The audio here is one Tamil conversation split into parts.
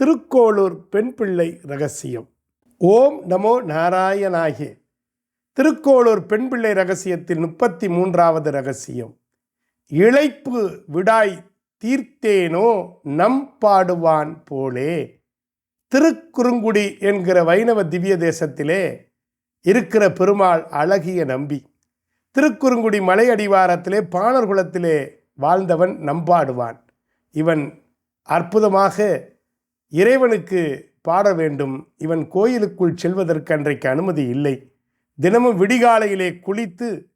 திருக்கோளூர் பெண் பிள்ளை ரகசியம். ஓம் நமோ நாராயணாகி திருக்கோளூர் பெண் பிள்ளை ரகசியத்தில் முப்பத்தி மூன்றாவது ரகசியம். இழைப்பு விடாய் தீர்த்தேனோ நம் பாடுவான் போலே. திருக்குறுங்குடி என்கிற வைணவ திவ்ய தேசத்திலே இருக்கிற பெருமாள் அழகிய நம்பி. திருக்குறுங்குடி மலை அடிவாரத்திலே பாணர் குலத்திலே வாழ்ந்தவன் நம்பாடுவான் இவன் அற்புதமாக இறைவனுக்கு பாட வேண்டும். இவன் கோயிலுக்குள் செல்வதற்கு அன்றைக்கு அனுமதி இல்லை. தினமும் விடிகாலையிலே குளித்து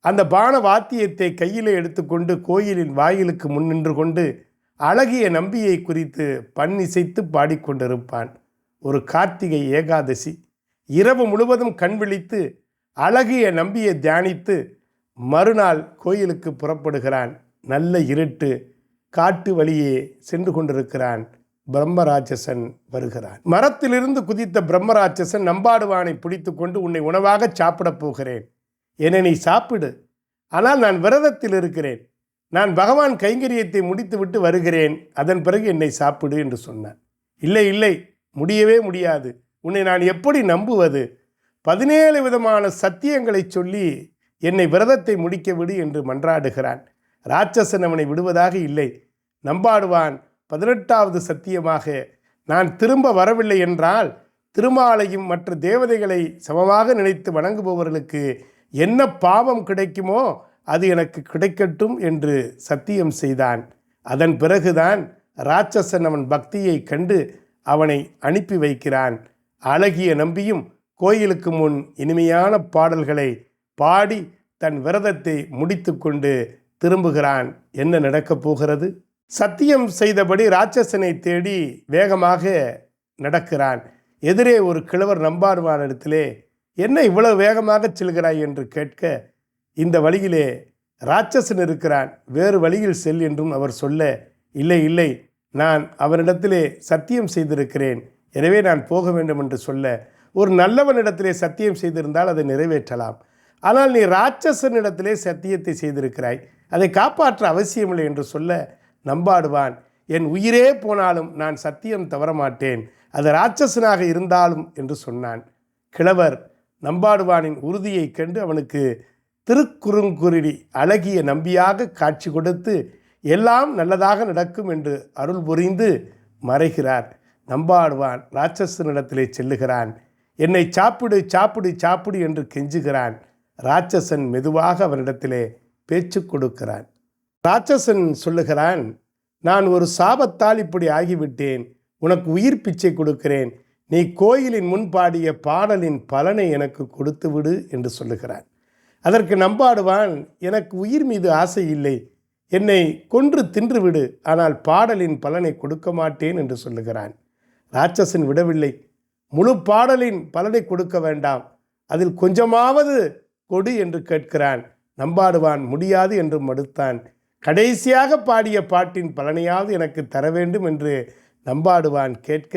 அந்த பான வாத்தியத்தை கையிலே எடுத்துக்கொண்டு கோயிலின் வாயிலுக்கு முன் நின்று கொண்டு அழகிய நம்பியை குறித்து பன்னிசைத்து பாடிக்கொண்டிருப்பான். ஒரு கார்த்திகை ஏகாதசி. இரவு முழுவதும் கண் விழித்து அழகிய நம்பியை தியானித்து மறுநாள் கோயிலுக்கு புறப்படுகிறான். நல்ல இருட்டு காட்டு வழியே சென்று கொண்டிருக்கிறான். பிரம்மராட்சசன் வருகிறான். மரத்திலிருந்து குதித்த பிரம்மராட்சசன் நம்பாடுவானை பிடித்து கொண்டு உன்னை உணவாக சாப்பிடப் போகிறேன். என்னை நீ சாப்பிடு. ஆனால் நான் விரதத்தில் இருக்கிறேன். நான் பகவான் கைங்கரியத்தை முடித்துவிட்டு வருகிறேன். அதன் பிறகு என்னை சாப்பிடு என்று சொன்னான். இல்லை இல்லை முடியவே முடியாது. உன்னை நான் எப்படி நம்புவது? பதினேழு விதமான சத்தியங்களை சொல்லி என்னை விரதத்தை முடிக்க விடு என்று மன்றாடுகிறான். ராட்சசன் அவனை விடுவதாக இல்லை. நம்பாடுவான். பதினெட்டாவது சத்தியமாக நான் திரும்ப வரவில்லை என்றால் திருமாலையும் மற்ற தேவதைகளை சமமாக நினைத்து வணங்குபவர்களுக்கு என்ன பாவம் கிடைக்குமோ அது எனக்கு கிடைக்கட்டும் என்று சத்தியம் செய்தான். அதன் பிறகுதான் ராட்சசன் அவன் பக்தியை கண்டு அவனை அனுப்பி வைக்கிறான். அழகிய நம்பியும் கோயிலுக்கு முன் இனிமையான பாடல்களை பாடி தன் விரதத்தை முடித்துக்கொண்டு திரும்புகிறான். என்ன நடக்கப் போகிறது? சத்தியம் செய்தபடி ராட்சசனை தேடி வேகமாக நடக்கிறான். எதிரே ஒரு கிழவர் நம்பார்வானிடத்திலே இடத்திலே என்ன இவ்வளவு வேகமாக செல்கிறாய்? என்று கேட்க இந்த வழியிலே ராட்சசன் இருக்கிறான். வேறு வழியில் செல் என்றும் அவர் சொல்ல இல்லை இல்லை நான் அவனிடத்திலே சத்தியம் செய்திருக்கிறேன். எனவே நான் போக வேண்டும் என்று சொல்ல ஒரு நல்லவனிடத்திலே சத்தியம் செய்திருந்தால் அதை நிறைவேற்றலாம். ஆனால் நீ ராட்சசனிடத்திலே சத்தியத்தை செய்திருக்கிறாய். அதை காப்பாற்ற அவசியமில்லை என்று சொல்ல நம்பாடுவான். என் உயிரே போனாலும் நான் சத்தியம் தவறமாட்டேன். அது ராட்சசனாக இருந்தாலும் என்று சொன்னான். கிழவர் நம்பாடுவானின் உறுதியை கண்டு அவனுக்கு திருக்குறுங்குருடி அழகிய நம்பியாக காட்சி கொடுத்து எல்லாம் நல்லதாக நடக்கும் என்று அருள் புரிந்து மறைகிறார். நம்பாடுவான் ராட்சசனிடத்திலே செல்லுகிறான். என்னை சாப்பிடு சாப்பிடு சாப்பிடு என்று கெஞ்சுகிறான். ராட்சசன் மெதுவாக அவனிடத்திலே பேச்சு கொடுக்கிறான். ராட்சசன் சொல்லுகிறான் நான் ஒரு சாபத்தால் இப்படி ஆகிவிட்டேன். உனக்கு உயிர் பிச்சை கொடுக்கிறேன். நீ கோயிலின் முன் பாடிய பாடலின் பலனை எனக்கு கொடுத்து விடு என்று சொல்லுகிறான். அதற்கு நம்பாடுவான் எனக்கு உயிர் மீது ஆசை இல்லை. என்னை கொன்று தின்றுவிடு ஆனால் பாடலின் பலனை கொடுக்க மாட்டேன் என்று சொல்லுகிறான். ராட்சசன் விடவில்லை. முழு பாடலின் பலனை கொடுக்க வேண்டாம். அதில் கொஞ்சமாவது கொடு என்று கேட்கிறான். நம்பாடுவான் முடியாது என்று மடுத்தான் கடைசியாக பாடிய பாட்டின் பலனையாவது எனக்கு தர வேண்டும் என்று நம்பாடுவான் கேட்க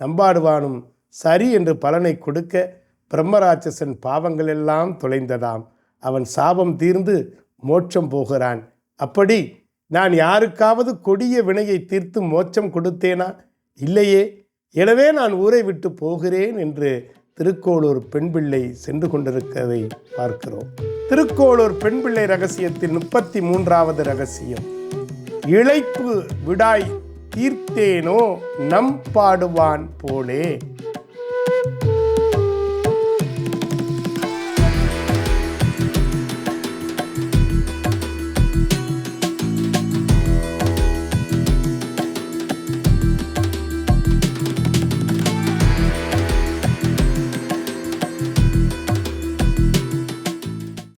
நம்பாடுவானும் சரி என்று பலனை கொடுக்க பிரம்மராட்சசன் பாவங்கள் எல்லாம் தொலைந்ததாம். அவன் சாபம் தீர்ந்து மோட்சம் போகிறான். அப்படி நான் யாருக்காவது கொடிய வினையை தீர்த்து மோட்சம் கொடுத்தேனா? இல்லையே. எனவே நான் ஊரை விட்டு போகிறேன் என்று திருக்கோளூர் பெண் பிள்ளை சென்று கொண்டிருக்கிறதை பார்க்கிறோம். திருக்கோளூர் பெண் பிள்ளை ரகசியத்தின் முப்பத்தி மூன்றாவது ரகசியம். இழைப்பு விடாய் தீர்த்தேனோ நம் பாடுவான் போலே.